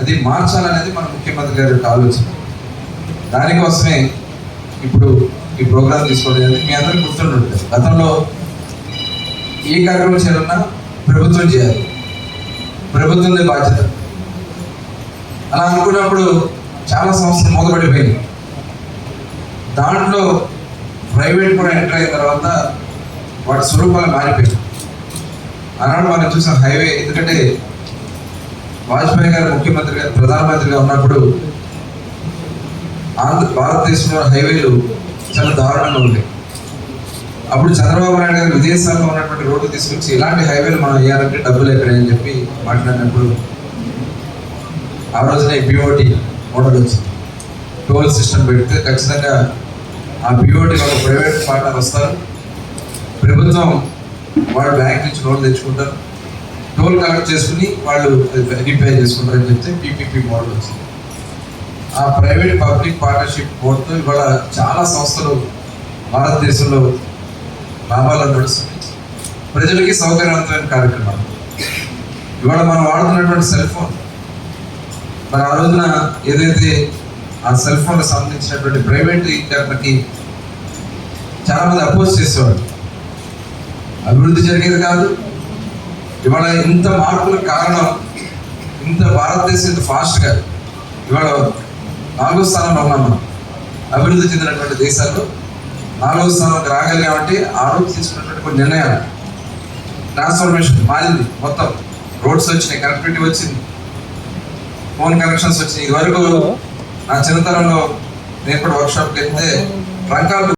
అది మార్చాలనేది మన ముఖ్యమంత్రి గారి యొక్క ఆలోచన. దానికోసమే ఇప్పుడు ఈ ప్రోగ్రాం తీసుకోవడం జరిగింది. మీ అందరికీ గుర్తుంటుంది గతంలో ఏ కార్యక్రమం చేయాలన్నా ప్రభుత్వం చేయాలి. ప్రభుత్వందే బాధ్యత. అలా అనుకున్నప్పుడు చాలా సంస్థలు మూతపడిపోయినాయి. దాంట్లో ప్రైవేట్ కూడా ఎంటర్ అయిన తర్వాత వాటి స్వరూపాలు మారిపోయాయి ఆనాడు మనం చూసిన హైవే ఎందుకంటే వాజ్పేయి గారు ముఖ్యమంత్రి ప్రధానమంత్రిగా ఉన్నప్పుడు ఆంధ్ర భారతదేశంలో హైవేలు చాలా దారుణంగా ఉండేవి అప్పుడు చంద్రబాబు నాయుడు గారు విదేశాల్లో ఉన్నటువంటి రోడ్డు తీసుకొచ్చి ఇలాంటి హైవేలు మనం వేయాలంటే డబ్బులు ఎక్కడని చెప్పి మాట్లాడినప్పుడు ఆ రోజున పిఓటి మోడల్ వచ్చింది. టోల్ సిస్టమ్ పెడితే ఖచ్చితంగా ఆ పిఓటి ఒక ప్రైవేట్ పార్ట్నర్ వస్తారు. ప్రభుత్వం వాళ్ళు బ్యాంక్ నుంచి లోన్ తెచ్చుకుంటారు. టోల్ కలెక్ట్ చేసుకుని వాళ్ళు వెరిఫై చేసుకుంటారని చెప్తే పీపీపీ మోడల్ వచ్చింది. ఆ ప్రైవేట్ పబ్లిక్ పార్ట్నర్షిప్ బోర్డుతో ఇవాళ చాలా సంస్థలు భారతదేశంలో లాభాలు నడుస్తున్నాయి ప్రజలకి సౌకర్యవంతమైన కార్యక్రమాలు. ఇవాళ మనం వాడుతున్నటువంటి సెల్ ఫోన్ మరి ఆ రోజున ఏదైతే ఆ సెల్ ఫోన్కి సంబంధించినటువంటి ప్రైవేట్ ఇంటర్నెట్కి చాలా మంది అపోజ్ చేసేవాళ్ళు. అభివృద్ధి జరిగేది కాదు ఇవాళ ఇంత మార్పులకు కారణం ఇంత భారతదేశం ఇంత ఫాస్ట్గా ఇవాళ నాలుగో స్థానంలో ఉన్నాం మనం అభివృద్ధి చెందినటువంటి దేశాల్లో నాలుగో స్థానంకి రాగలిగామంటే ఆ రోజు తీసుకున్నటువంటి కొన్ని నిర్ణయాలు. ట్రాన్స్ఫర్మేషన్ మారింది మొత్తం. రోడ్స్ వచ్చినాయి కనెక్టివిటీ వచ్చింది. ఫోన్ కనెక్షన్స్ వచ్చినాయి. ఇదివరకు నా చిన్నతనంలో నేను కూడా వర్క్షాప్కి వెళ్తే రంకాలు